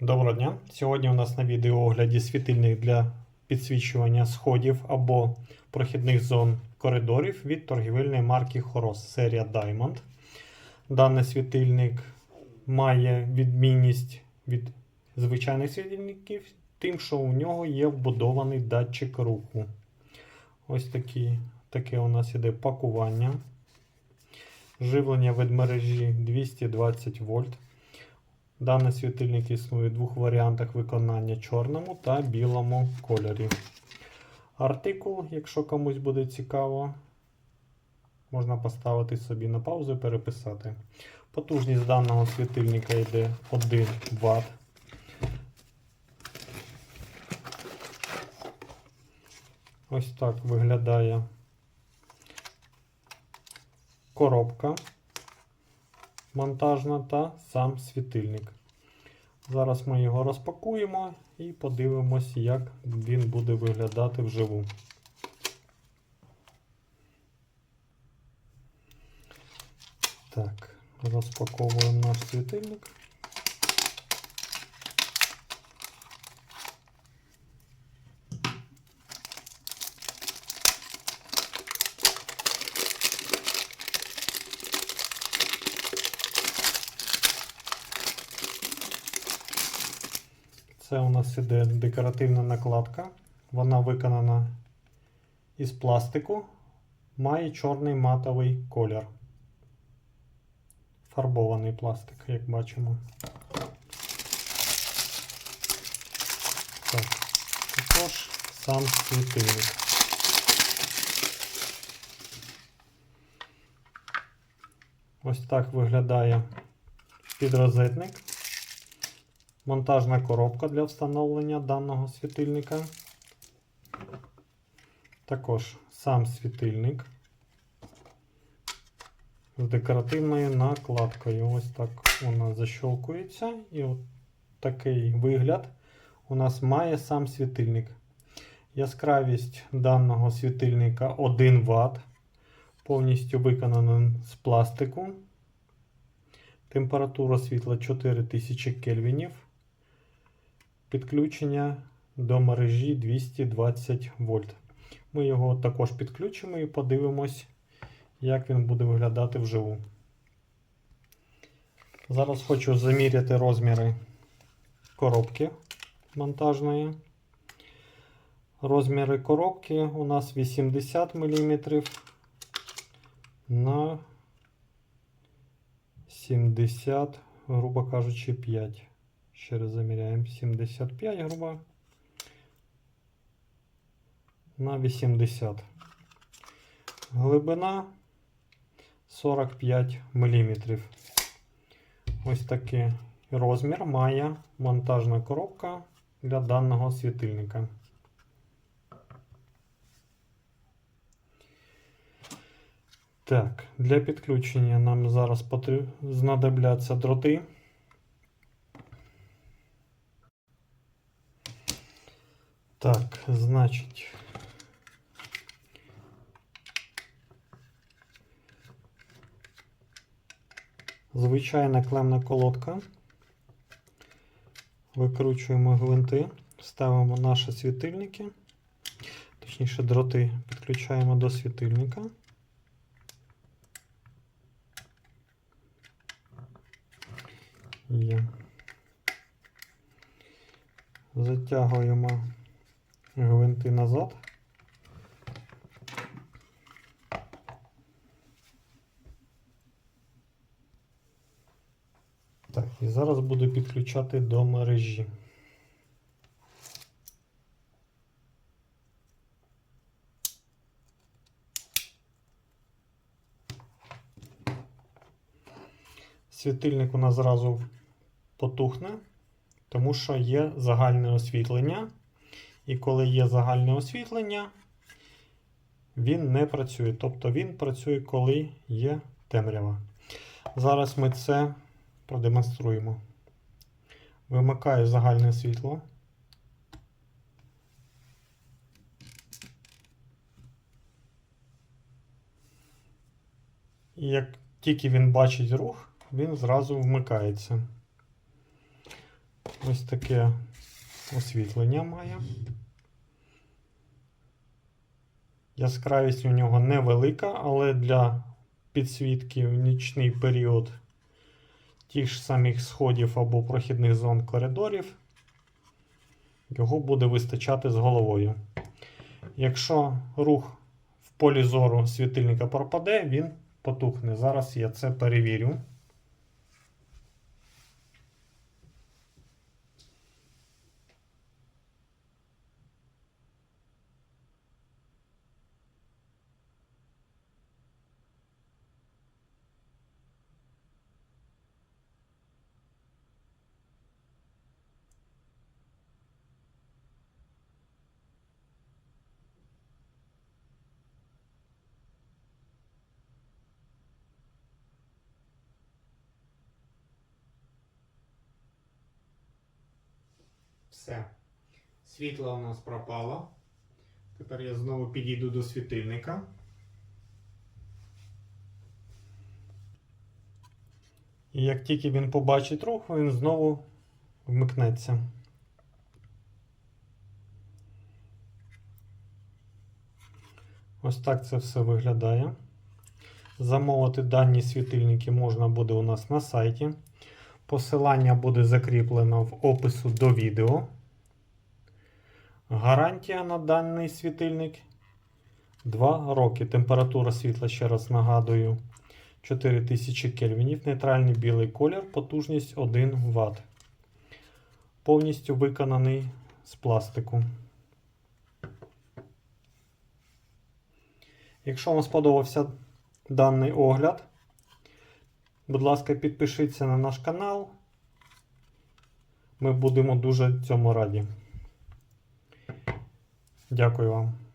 Доброго дня! Сьогодні у нас на відеоогляді світильник для підсвічування сходів або прохідних зон коридорів від торгівельної марки Horos серія Diamond. Даний світильник має відмінність від звичайних світильників, тим, що у нього є вбудований датчик руху. Ось такі, таке у нас іде пакування. Живлення від мережі 220 вольт. Даний світильник існує в двох варіантах виконання чорному та білому кольорі. Артикул, якщо комусь буде цікаво, можна поставити собі на паузу і переписати. Потужність даного світильника йде 1 Вт. Ось так виглядає коробка монтажна та сам світильник. Зараз ми його розпакуємо і подивимось, як він буде виглядати вживу. Так, розпаковуємо наш світильник. Це у нас іде декоративна накладка. Вона виконана із пластику, має чорний матовий колір. Фарбований пластик, як бачимо. Так, також сам світильник. Ось так виглядає підрозетник монтажна коробка для встановлення даного світильника. Також сам світильник з декоративною накладкою. Ось так вона защолкується. І от такий вигляд у нас має сам світильник. Яскравість даного світильника 1 Вт. Повністю виконана з пластику. Температура світла 4000 кельвінів підключення до мережі 220 вольт. Ми його також підключимо і подивимось, як він буде виглядати вживу. Зараз хочу заміряти розміри коробки монтажної. Розміри коробки у нас 80 мм на 70, грубо кажучи, 5. Ще раз заміряємо 75 грубо на 80. Глибина 45 мм. Ось такий розмір має монтажна коробка для даного світильника. Так, для підключення нам зараз знадобляться дроти. Так, значить. Звичайна клемна колодка. Викручуємо гвинти, ставимо наші світильники, точніше дроти підключаємо до світильника. Є. Затягуємо гвинти назад. Так, і зараз буду підключати до мережі. Світильник у нас зразу потухне, тому що є загальне освітлення. І коли є загальне освітлення, він не працює. Тобто він працює, коли є темрява. Зараз ми це продемонструємо. Вимикаю загальне світло. І як тільки він бачить рух, він зразу вмикається. Ось таке освітлення має. Яскравість у нього невелика, але для підсвітки в нічний період тих ж самих сходів або прохідних зон коридорів його буде вистачати з головою. Якщо рух в полі зору світильника пропаде, він потухне. Зараз я це перевірю. Все. Світло у нас пропало. Тепер я знову підійду до світильника. І як тільки він побачить рух, він знову вмикнеться. Ось так це все виглядає. Замовити дані світильники можна буде у нас на сайті. Посилання буде закріплено в опису до відео. Гарантія на даний світильник 2 роки. Температура світла, ще раз нагадую, 4000 кельвінів. Нейтральний білий колір, потужність 1 Вт. Повністю виконаний з пластику. Якщо вам сподобався даний огляд, Будь ласка, підпишіться на наш канал. Ми будемо дуже цьому раді. Дякую вам.